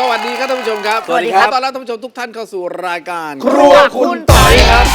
สวัสดีครับท่านผู้ชมครับสวัสดีครับ ขอต้อนรับท่านผู้ชมทุกท่านเข้าสู่รายการครัวคุณต๋อยครับ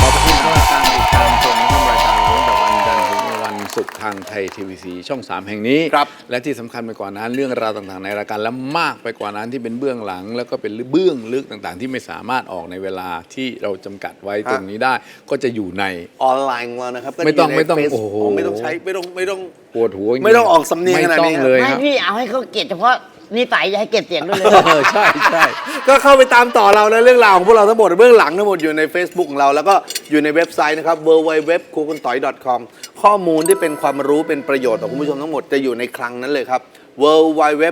ขอบคุณสำหรับการติดตามชมชมรายการเราตั้งแต่วันจันทร์ถึงวันศุกร์ทางไทยทีวีสีช่อง 3 แห่งนี้ ครับ และที่สำคัญไปกว่านั้นเรื่องราวต่างๆ ในรายการและมากไปกว่านั้นที่เป็นเบื้องหลัง แล้วก็เป็นเบื้องลึกต่างๆ ที่ไม่สามารถออกในเวลาที่เราจำกัดไว้ตรงนี้ได้ ก็จะอยู่ใน ออนไลน์ของเรานะครับก็ไม่ต้องยู่ใน ไม่ต้อง Face โอ้โห ไม่ต้องใช้ไม่ต้องไม่ต้อง ปวดหัวจริๆไม่ต้องออกสำเนียงขนาดนี้ ไม่ต้องเลยไม่ครับ พี่เอาให้เขาเกลียดเฉพาะ นิสัยอย่าให้เกลียดเสียงด้วยเลยเออใช่ใช่ก็เข้าไปตามต่อเราและเรื่องราวของพวกเราทั้งหมดเบื้องหลังทั้งหมดอยู่ใน Facebook ของเรา แล้วก็อยู่ในเว็บไซต์นะครับ w w w c r u k u n t o y com ข้อมูลที่เป็นความรู้เป็นประโยชน์ต่อคุณผู้ชมทั้งหมดจะอยู่ในคลังนั้นเลยครับ w w w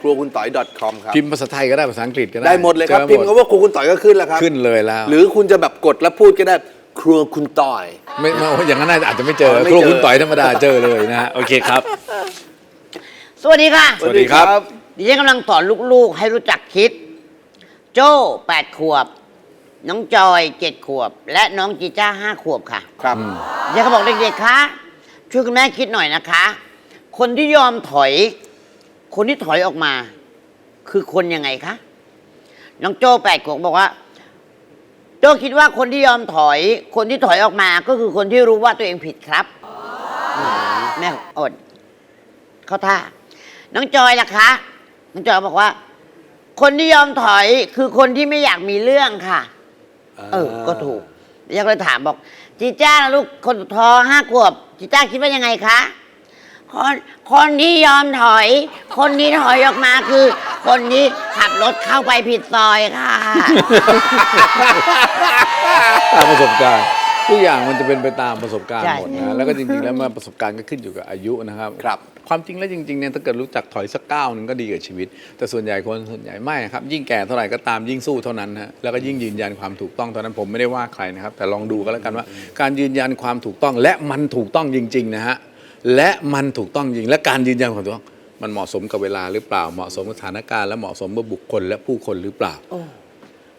c r u k u n t o y com ครับ พิมพ์ภาษาไทยก็ได้ภาษาอังกฤษก็ได้ได้หมดเลยครับ จอพิมพ์คำว่าครูคุณต่อยก็ขึ้นแล้วครับ ขึ้นเลยแล้ว หรือคุณจะแบบกดแล้วพูดก็ได้ครัวคุณต่อย ไม่ไม่อย่างนั้นอาจจะไม่เจออ๋อไม่ครูเจอคุณต่อยธรรมดาเจอเลยนะฮะโอเคครับ สวัสดีค่ะ สวัสดีครับ ดิฉันกำลังสอนลูกๆ ให้รู้จักคิด โจ้แปดขวบ น้องจอยเจ็ดขวบ และน้องจีจ้าห้าขวบค่ะครับ ดิฉันก็บอกเด็กๆคะช่วยคุณแม่คิดหน่อยนะคะ คนที่ยอมถอย คนที่ถอยออกมา คือคนยังไงคะน้องโจ้แปดขวบบอกว่า โจ้คิดว่าคนที่ยอมถอย คนที่ถอยออกมาก็คือคนที่รู้ว่าตัวเองผิดครับแม่อด เข้าท่า น้องจอยล่ะคะ น้องจอยบอกว่า คนที่ยอมถอยคือคนที่ไม่อยากมีเรื่องค่ะ เออ ก็ถูกยังเลยถามบอก จีจ้านะลูกคนสุดท้องห้าขวบ จีจ้าคิดว่ายังไงคะคนคนที่ยอมถอย คนที่ถอยออกมาคือ คนที่ขับรถเข้าไปผิดซอยค่ะ ตามประสบการณ์ ทุกอย่างมันจะเป็นไปตามประสบการณ์ใช่หมดนะแล้วก็จริงๆแล้วมันประสบการณ์ก็ขึ้นอยู่กับอายุนะครับครับความจริงแล้วจริงๆเนี่ยถ้าเกิดรู้จักถอยสักก้าวหนึ่งก็ดีกับชีวิต แต่ส่วนใหญ่คนส่วนใหญ่ไม่ครับ ยิ่งแก่เท่าไหร่ก็ตามยิ่งสู้เท่านั้นฮะแล้วก็ยิ่งยืนยันความถูกต้องเท่านั้นผมไม่ได้ว่าใครนะครับ แต่ลองดูก็แล้วกันว่า การยืนยันความถูกต้องและมันถูกต้องจริงๆนะฮะและมันถูกต้องจริงและการยืนยันความถูกต้องมันเหมาะสมกับเวลาหรือเปล่าเหมาะสมกับสถานการณ์และเหมาะสมกับบุคคลและผู้คนหรือเปล่า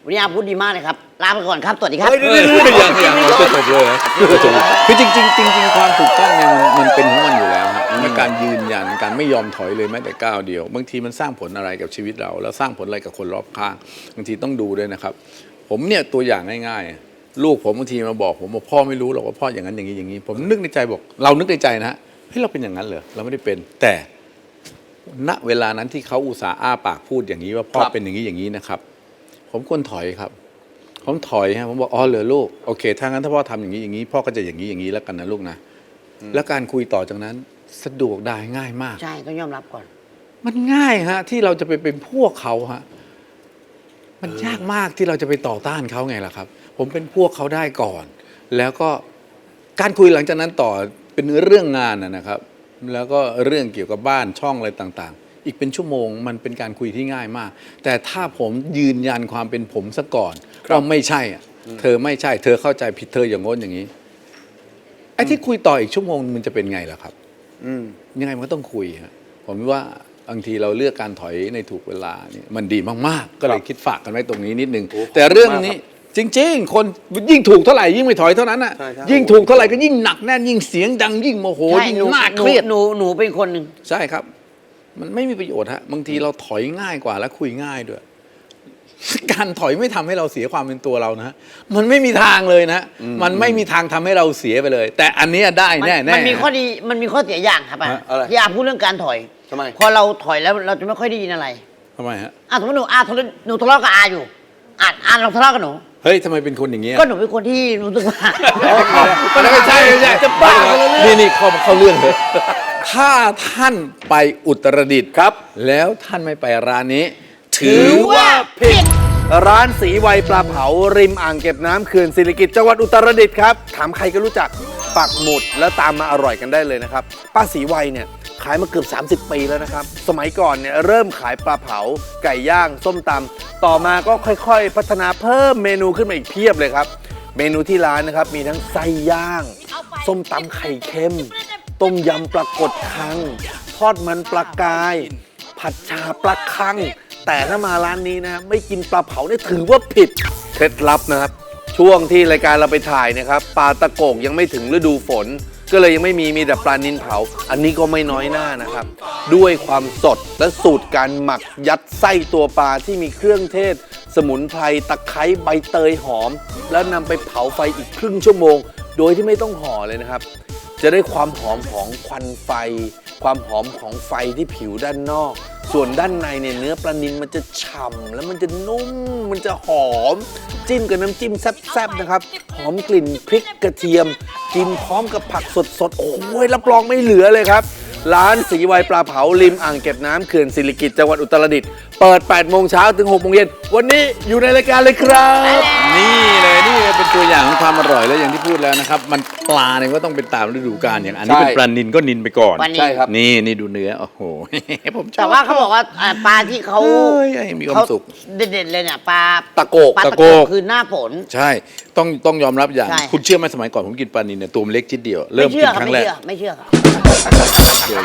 วันนี้อาพูดดีมากเลยครับ ลาไปก่อนครับ สวัสดีครับ เฮ้ยเฮ้ยอย่างอย่างเราจะจบเลยเหรอจะจบคือจริงๆจริง ๆ ความถูกต้องเนี่ยมันมันเป็นของมันอยู่แล้วฮะและการยืนยันการไม่ยอมถอยเลยแม้แต่ก้าวเดียว บางทีมันสร้างผลอะไรกับชีวิตเรา แล้วสร้างผลอะไรกับคนรอบข้างบางทีต้องดูด้วยนะครับ ผมเนี่ยตัวอย่างง่าย ๆ ลูกผมบางทีมาบอก ผมว่าพ่อไม่รู้หรอกว่าพ่ออย่างนั้นอย่างนี้อย่างนี้ ผมนึกในใจบอก เรานึกในใจนะฮะเฮ้ยเราเป็นอย่างนั้นเหรอเราไม่ได้เป็น แต่ณเวลานั้นที่เขาอุตส่าห์อ้าปากพูดอย่างนี้ว่าพ่อครับเป็นอย่างนี้อย่างนี้นะครับ ผมควรถอยครับผมถอยฮะผมบอกอ๋อเหลือลูกโอเคถ้างั้นถ้าพ่อทำอย่างนี้อย่างนี้ พ่อก็จะอย่างนี้อย่างนี้แล้วกันนะลูกนะแล้วการคุยต่อจากนั้นสะดวกได้ง่ายมาก ใช่ต้องยอมรับก่อน มันง่ายฮะ ที่เราจะไปเป็นพวกเขาฮะมันยากมากที่เราจะไปต่อต้านเขาไงล่ะครับ ผมเป็นพวกเขาได้ก่อน แล้วก็การคุยหลังจากนั้นต่อเป็นเรื่องงานนะนะครับ แล้วก็เรื่องเกี่ยวกับบ้านช่องอะไรต่างๆ อีกเป็นชั่วโมง มันเป็นการคุยที่ง่ายมาก แต่ถ้าผมยืนยันความเป็นผมซะก่อนว่าไม่ใช่อะเธอไม่ใช่ เธอเข้าใจผิดเธออย่างง้นอย่างนี้ไอ้ที่คุยต่ออีกชั่วโมงมันจะเป็นไงล่ะครับ อืมยังไงมันก็ต้องคุยฮะผมว่าบางทีเราเลือกการถอยในถูกเวลานี่มันดีมากๆ ก็เลยคิดฝากกันไว้ตรงนี้นิดนึงโอ้ขอบคุณแต่เรื่องมากครับนี้จริง ๆ คนยิ่งถูกเท่าไหร่ยิ่งไม่ถอยเท่านั้นอะใช่ใช่ ยิ่งถูกเท่าไหร่ก็ยิ่งหนักแน่นยิ่งเสียงดังยิ่งโมโห ใช่ยิ่งหนูน่าหเคนูรียดหนูหนูเป็นคนหนึ่ง ใช่ครับ มันไม่มีประโยชน์ฮะบางทีเราถอยง่ายกว่าและคุยง่ายด้วย การถอยไม่ทำให้เราเสียความเป็นตัวเรานะฮะมันไม่มีทางเลยนะ มันไม่มีทางทำให้เราเสียไปเลย แต่อันเนี้ยได้มันแน่แน่มันมีข้อดีมันมีข้อเสียอย่างครับอะฮะอะไรที่อาพูดเรื่องการถอยทำไมพอเราถอยแล้วเราจะไม่ค่อยได้ยินอะไรทำไมฮะอะสมมติหนูอาทะเลาะหนูทะเลาะกับอาอยู่อะอาเราทะเลาะกับหนูเฮ้ยทำไมเป็นคนอย่างเงี้ยก็หนูเป็นคนที่รู้สึกว่าไม่ใช่ไม่ใช่จะบ้าไปแล้วเนี่ยนี่นี่เข้าเข้าเรื่องเลย ถ้าท่านไปอุตรดิตถ์ครับ แล้วท่านไม่ไปร้านนี้ ถือว่าผิด ร้านสีไวยปลาเผาริมอ่างเก็บน้ำเขื่อนศิริกิติ์จังหวัดอุตรดิตถ์ครับ ถามใครก็รู้จักปักหมุดแล้วตามมาอร่อยกันได้เลยนะครับ ป้าสีไวยเนี่ยขายมาเกือบ 30 ปีแล้วนะครับ สมัยก่อนเนี่ยเริ่มขายปลาเผา ไก่ย่าง ส้มตำต่อมาก็ค่อยๆ พัฒนาเพิ่มเมนูขึ้นมาอีกเพียบเลยครับ เมนูที่ร้านนะครับมีทั้งไส้ย่าง ส้มตำไข่เค็ม ต้มยำปลากดคัง ทอดมันปลากาย ผัดชาปลาคัง แต่ถ้ามาร้านนี้นะ ไม่กินปลาเผาเนี่ยถือว่าผิด เคล็ดลับนะครับ ช่วงที่รายการเราไปถ่ายนะครับปลาตะโกกยังไม่ถึงฤดูฝน ก็เลยยังไม่มีมีแต่ปลานินเผา อันนี้ก็ไม่น้อยหน้านะครับ ด้วยความสดและสูตรการหมักยัดไส้ตัวปลาที่มีเครื่องเทศ สมุนไพรตะไคร้ใบเตยหอม แล้วนำไปเผาไฟอีกครึ่งชั่วโมง โดยที่ไม่ต้องห่อเลยนะครับ จะได้ความหอมของควันไฟ ความหอมของไฟที่ผิวด้านนอก ส่วนด้านในเนี่ยเนื้อปลานิลมันจะฉ่ำแล้วมันจะนุ่ม มันจะหอม จิ้มกับน้ำจิ้มแซ่บๆนะครับ หอมกลิ่นพริกกระเทียม กินพร้อมกับผักสดๆ โอ้ยรับรองไม่เหลือเลยครับ ร้านสีไวปลาเผาริมอ่างเก็บน้ำเขื่อนสิริกิติ์จังหวัดอุตรดิตถ์เปิด 8 โมงเช้าถึง 6 โมงเย็น วันนี้อยู่ในรายการเลยครับ นี่เลยนี่เลยเป็น ตัวอย่างของความอร่อยแล้วอย่างที่พูดแล้วนะครับ มันปลาเนี่ยก็ต้องเป็นตามฤดูกาลอย่างอันนี้ใช่เป็นปลานินก็นินไปก่อนปลานิล ใช่ครับ นี่นี่ดูเนื้อโอ้โห ผมชอบแต่ว่าเขาบอกว่าอ่าปลาที่เขาเอ้ยให้มีความสุข เด็ดๆเลยเนี่ยปลาตะโกก ปลาตะตะโกโกกก คือหน้าฝน ใช่ต้องต้องยอมรับอย่าง ใช่ คุณเชื่อไหมสมัยก่อนผมกินปลานินเนี่ยตัวมันเล็กชิดเดียวเริ่ไม่มเชื่กิอนครับครั้งไม่แรกเชื่อไม่เชื่อครับเชื่ออย่าเชื่อ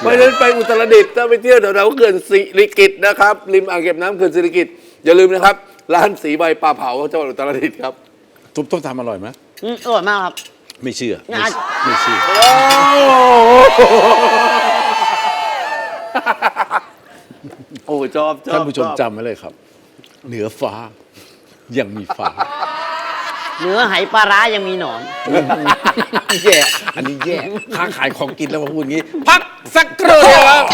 เพราะฉะนั้นไปอุตรดิตถ์ถ้าไปเที่ยวแถวๆเขื่อนสิริกิตนะครับ ริมอ่างเก็บน้ำเขื่อนสิริกิตอย่าลืมนะครับ ร้านสีใบปลาเผาจังหวัดอุตรดิตถ์ครับ ทุบต้มทำอร่อยไหมอืมอร่อยมากครับ ไม่เชื่อน่า ไม่เชื่อ โอ้ชอบชอบท่านผู้ชมอบจำไว้เลยครับ เหนือฟ้ายังมีฟ้า เนื้อไหปลาร้ายังมีหนอน แย่ อันนี้แย่ค้าขายของกินแล้วมาพูดอย่างนี้ พักสักครู่เดียวครับ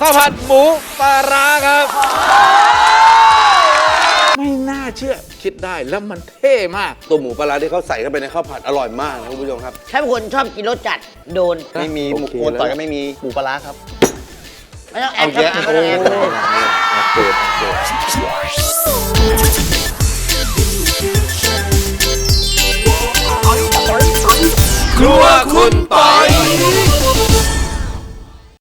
ข้าวผัดหมูปลาร้าครับ ไม่น่าเชื่อคิดได้แล้วมันเท่มาก ตัวหมูปลาร้าที่เขาใส่เข้าไปในข้าวผัดอร่อยมากนะคุณผู้ชมครับถ้าเป็นคนชอบกินรสจัดโดน ไม่มีหมูโอเคโคนต่อยแล้วก็ไม่มีหมูปลาร้าครับไม่ต้องแอบครับไม่ต้องแอบครับครัวคุณปอย